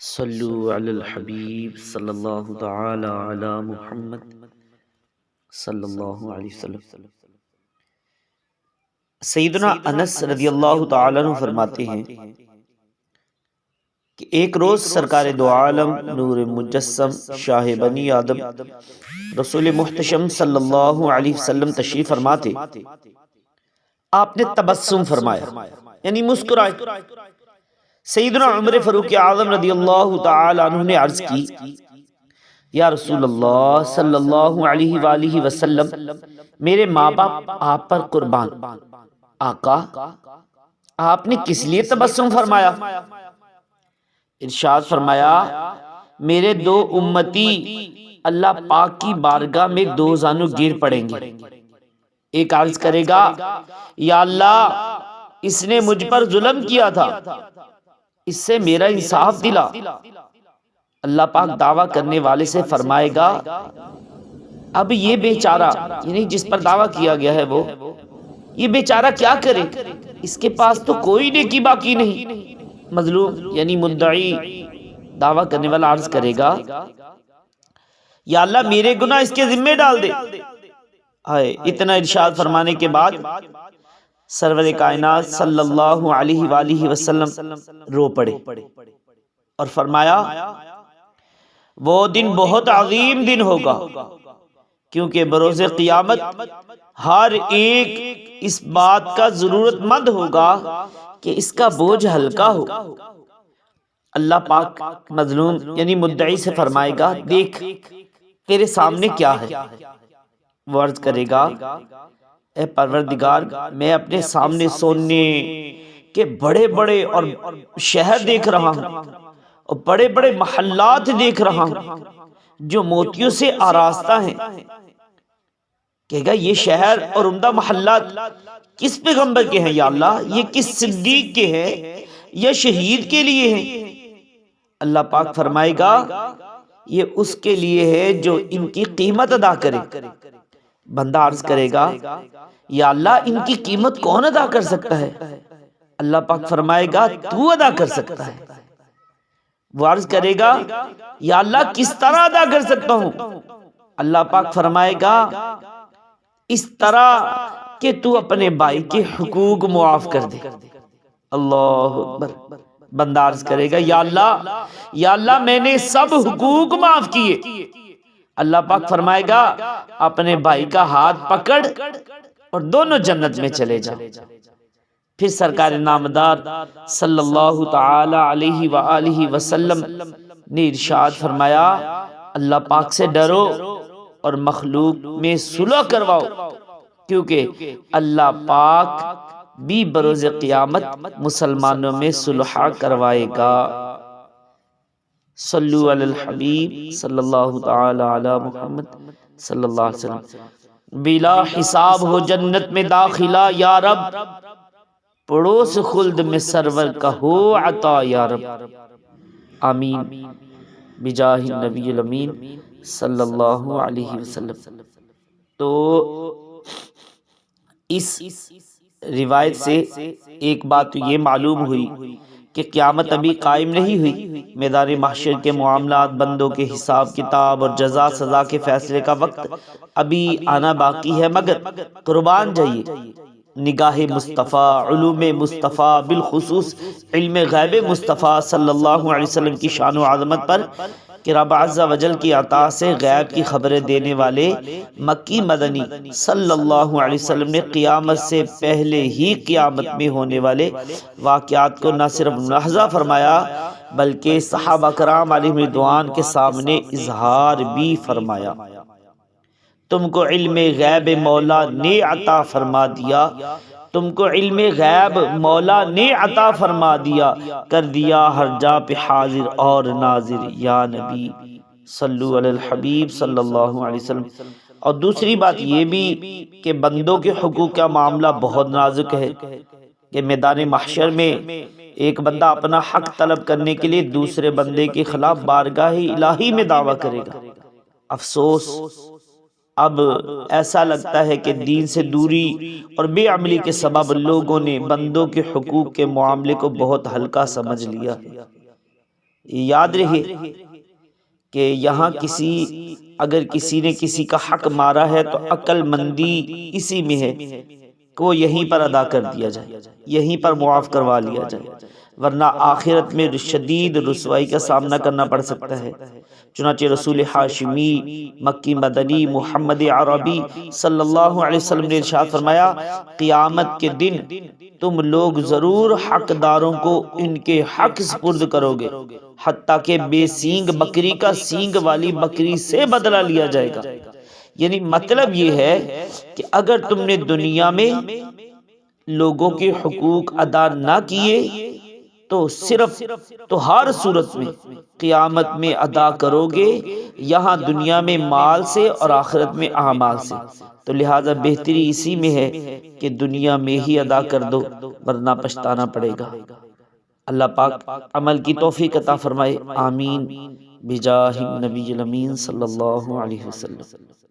हबीब सल्लल्लाहु तआला अला मुहम्मद सल्लल्लाहु अलैहि वसल्लम। सैदना अनस रदियल्लाहु तआला अन्हु फरमाते हैं कि एक रोज़ सरकार दो आलम, नूर मुजस्सम, शाह बनी आदम, रसूल मुहतशम सल्लल्लाहु अलैहि वसल्लम तशरीफ़ फरमाते। आपने तबस्सुम फरमाया, यानी मुस्कुराए। सईदना उमर फ़रूक आज़म रदी अल्लाह तु ने अर्ज़ की या रसूल अल्लाह सल्लल्लाहु अलैहि वसल्लम मेरे माँ बाप आप पर कुर्बान। आका आपने किस लिए तबस्सुम फरमाया? इरशाद फरमाया मेरे दो उम्मती अल्लाह पाक की बारगाह में दो जानू गिर पड़ेंगे। एक अर्ज़ करेगा या अल्लाह इसने मुझ पर जुल्म किया था। इससे मेरा इंसाफ दिला। अल्लाह पाक दावा करने वाले से फरमाएगा अब ये बेचारा यानी जिस पर दावा किया गया है वो ये बेचारा क्या करे? इसके पास तो कोई नेकी बाकी नहीं। मजलूम यानी मुद्दई दावा करने वाला अर्ज़ करेगा या अल्लाह मेरे गुना इसके जिम्मे डाल दे। हाय इतना इरशाद फरमाने के बाद सरवर कायनात सल्लल्लाहु अलैहि वसल्लम रो पड़े। और फरमाया वो दिन बहुत अजीम दिन होगा क्योंकि बरोज़ क़ियामत हर एक इस बात का ज़रूरतमंद होगा कि इसका बोझ हल्का हो। अल्लाह पाक मजलूम यानी मुद्दई से फरमाएगा देख तेरे सामने क्या है? वो अर्ज़ करेगा ए परवरदिगार, मैं अपने सामने सोने के बड़े बड़े और शहर देख रहा हूँ और बड़े बड़े महल्लात देख रहा हूँ जो मोतियों से आरास्ता हैं। कहेगा, ये शहर और उम्दा महल्लात किस पैगंबर के हैं या अल्लाह? ये किस सिद्दीक के हैं या शहीद के लिए हैं? अल्लाह पाक फरमाएगा, ये उसके लिए है जो इनकी कीमत अदा करे। बंदा अर्ज़ करेगा या अल्लाह इनकी कीमत कौन अदा कर सकता है? अल्लाह पाक फरमाएगा तू अदा कर सकता है। वो अर्ज़ करेगा या अल्लाह किस तरह अदा कर सकता हूँ? अल्लाह पाक फरमाएगा इस तरह कि तू अपने भाई के हुकूक मुआफ कर दे। अल्लाह बंदा अर्ज़ करेगा या अल्लाह या अल्लाह मैंने सब हुकूक माफ़ किए। अल्लाह पाक फरमाएगा, अपने भाई का हाथ पकड़ और दोनों जन्नत में चले जा फिर सरकार नामदार सल्लल्लाहु ताला अलैहि वसल्लम ने इरशाद फरमाया, अल्लाह पाक से डरो और मखलूक में सुलह करवाओ, क्योंकि अल्लाह पाक भी बरोज क़ियामत मुसलमानों में सुलह करवाएगा। सल्लु अलल हबीब सल्लल्लाहु ताला अला मुहम्मद सल्लल्लाहु अलैहि वसल्लम बिला हिसाब हो जन्नत में दाखिला या रब। पड़ोस खुल्द में सरवर का हो अता या रब। आमीन। बिजाहि नबी अमीन सल्लल्लाहु अलैहि वसल्लम। तो इस रिवायत से एक बात तो ये मालूम हुई कि क़्यामत अभी कायम नहीं हुई। मैदान माशर के मामला बंदों के हिसाब किताब और जजा सज़ा के फैसले का वक्त अभी आना बाकी है, मगर कुर्बान जाइए। निगाह मुस्तफ़ा मुस्तफ़ा, बिलखसूस इल्म गैब मुस्तफ़ा सल्लल्लाहु अलैहि वसल्लम की शान आज़मत पर कि रब वजल की अता से गैब की खबरें देने वाले मक्की मदनी सल्लल्लाहु अलैहि वसल्लम ने क़ियामत से पहले ही क़ियामत में होने वाले वाक़ात को न सिर्फ़ लहजा फरमाया बल्कि सहाबा कराम रिदवान के सामने इजहार भी फरमाया। तुमको इल्म गैब मौला ने अता फरमा दिया। तुमको इल्म गैब मौला ने अता फरमा दिया। कर दिया हर जा पे हाजिर और नाजिर, या नबी सल्लु अलल हबीब सल्लल्लाहु अलैहि वसल्लम। और दूसरी बात ये भी कि बंदों के हकूक़ का मामला बहुत नाजुक है कि मैदान महशर में एक बंदा अपना हक तलब करने के लिए दूसरे बंदे के खिलाफ बारगाह इलाही में दावा करेगा। अफसोस, अब ऐसा लगता है कि दीन से दूरी और बेअमली के सबब लोगों ने बंदों के हकूक़ के मामले को बहुत हल्का समझ लिया। याद रहे कि यहाँ किसी, अगर किसी ने किसी का हक मारा है तो अक्लमंदी इसी में है। कि यहीं पर अदा कर दिया जाए, यहीं पर मुआफ़ करवा लिया जाए। वरना आखिरत में शदीद रसवाई का सामना करना पड़ सकता है। चुनाचे रसूल हाशिमी, मक्की मदनी, मोहम्मद अरबी सल्लल्लाहु अलैहि वसल्लम ने इरशाद फरमाया, क़ियामत के दिन तुम लोग ज़रूर हकदारों को इनके हक स्पुर्द करोगे, हत्ता के बेसींग बकरी का सींग वाली बकरी से बदला लिया जाएगा। यानी मतलब ये है कि अगर तुमने दुनिया में लोगों के हकूक अदा ना किए तो सिर्फ़ तो हर सूरत में क़ियामत में अदा करोगे, यहाँ दुनिया में माल से और आखिरत में अमाल से। तो लिहाजा बेहतरी इसी में है कि दुनिया में ही अदा कर दो, वरना पछताना पड़ेगा। अल्लाह पाक अमल की तोफ़ी कता फरमाए। आमीन। बिजाहिन नबी सल्लल्लाहु अलैहि वसल्लम।